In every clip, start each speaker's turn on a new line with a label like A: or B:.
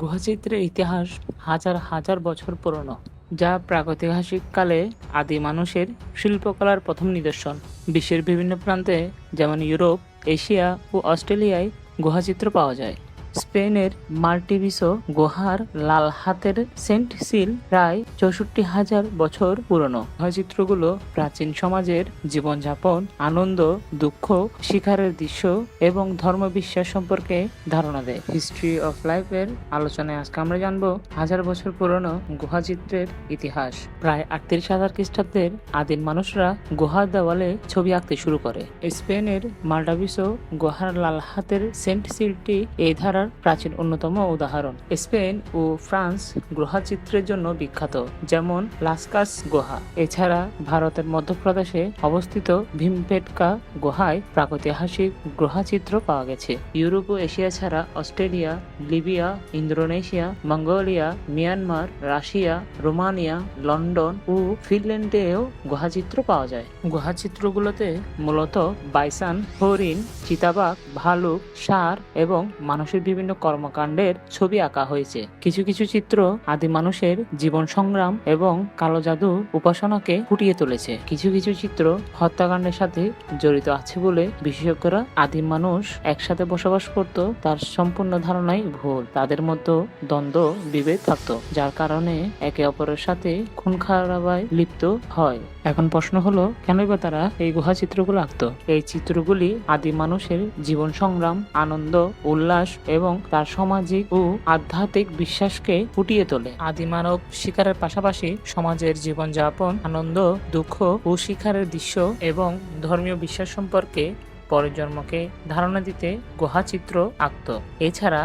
A: গুহাচিত্রের ইতিহাস হাজার হাজার বছর পুরনো, যা প্রাগৈতিহাসিক কালে আদি মানুষের শিল্পকলার প্রথম নিদর্শন। বিশ্বের বিভিন্ন প্রান্তে, যেমন ইউরোপ, এশিয়া ও অস্ট্রেলিয়ায় গুহাচিত্র পাওয়া যায়। স্পেনের মাল্টিভিসো গুহার লাল হাতের সেন্ট সিল প্রায় চৌষট্টি হাজার বছর পুরনো। গুহাচিত্রগুলো প্রাচীন সমাজের জীবনযাপন, আনন্দ, দুঃখ, শিকারের দৃশ্য এবং ধর্মবিশ্বাস সম্পর্কে ধারণা দেয়। হিস্ট্রি অফ লাইফের আলোচনায় আজকে আমরা জানব হাজার বছর পুরনো গুহাচিত্রের ইতিহাস। প্রায় আটত্রিশ হাজার খ্রিস্টাব্দের আদিম মানুষরা গুহার দেওয়ালে ছবি আঁকতে শুরু করে। স্পেনের মাল্টাভিসো গুহার লাল হাতের সেন্ট সিলটি এই ধারার প্রাচীন অন্যতম উদাহরণ। স্পেন ও ফ্রান্স গ্রহাচিত্রের জন্য বিখ্যাত, যেমন লাস্কাস গুহা। এছাড়া ভারতের মধ্যপ্রদেশে অবস্থিত ভীমপেটকা গুহায় প্রাগৈতিহাসিক গ্রহাচিত্র পাওয়া গেছে। ইউরোপ ও এশিয়া ছাড়া Australia, Libya, Indonesia, Mongolia, Myanmar, Russia, Romania, London ও ফিনল্যান্ডেও গুহাচিত্র পাওয়া যায়। গুহাচিত্রগুলোতে মূলত বাইসান, হরিণ, চিতাবাঘ, ভালুক, সার এবং মানুষের বিভিন্ন কর্মকাণ্ডের ছবি আঁকা হয়েছে। কিছু কিছু চিত্র আদি মানুষের জীবন সংগ্রাম এবং কালো জাদু উপাসনাকে ফুটিয়ে তুলেছে। কিছু কিছু চিত্র হত্যাকাণ্ডের সাথে জড়িত আছে বলে বিশেষজ্ঞরা আদিম মানুষ একসাথে বসবাস করত, তার সম্পূর্ণ ধারণাই ভুল। তাদের মধ্যে দ্বন্দ্ব, বিভেদ থাকতো, যার কারণে একে অপরের সাথে খুন খারাপায় লিপ্ত হয়। এখন প্রশ্ন হলো, কেনই বা তারা এই গুহা চিত্রগুলো আঁকতো? এই চিত্রগুলি আদি মানুষের জীবন সংগ্রাম, আনন্দ, উল্লাস এবং তার সামাজিক ও আধ্যাত্মিক বিশ্বাসকে ফুটিয়ে তোলে। আদি মানব শিকারের পাশাপাশি সমাজের জীবনযাপন, আনন্দ, দুঃখ ও শিকারের দৃশ্য এবং ধর্মীয় বিশ্বাস সম্পর্কে পরের জন্মকে ধারণা দিতে গুহাচিত্র আঁকত। এছাড়া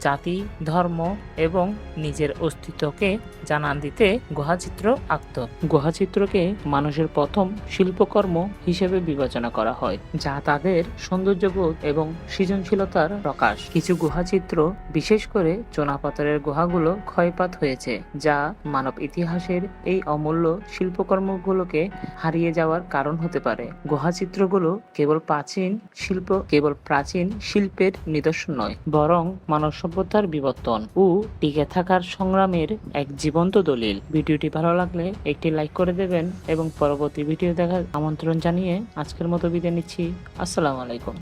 A: জাতি, ধর্ম এবং নিজের অস্তিত্বকে জানান দিতে গুহাচিত্র আঁকত। গুহাচিত্রকে মানুষের প্রথম শিল্পকর্ম হিসেবে বিবেচনা করা হয়, যা তাদের সৌন্দর্যবোধ এবং সৃজনশীলতার প্রকাশ। কিছু গুহাচিত্র, বিশেষ করে চুনাপাথরের গুহাগুলো, ক্ষয়পাত হয়েছে, যা মানব ইতিহাসের এই অমূল্য শিল্পকর্মগুলোকে হারিয়ে যাওয়ার কারণ হতে পারে। গুহাচিত্রগুলো কেবল প্রাচীন শিল্প, কেবল প্রাচীন শিল্পের নিদর্শন নয়, বরং মানব সভ্যতার বিবর্তন ও টিকে থাকার সংগ্রামের এক জীবন্ত দলিল। ভিডিওটি ভালো লাগলে একটি লাইক করে দেবেন এবং পরবর্তী ভিডিও দেখার আমন্ত্রণ জানিয়ে আজকের মতো বিদায় নিচ্ছি। আসসালামু আলাইকুম।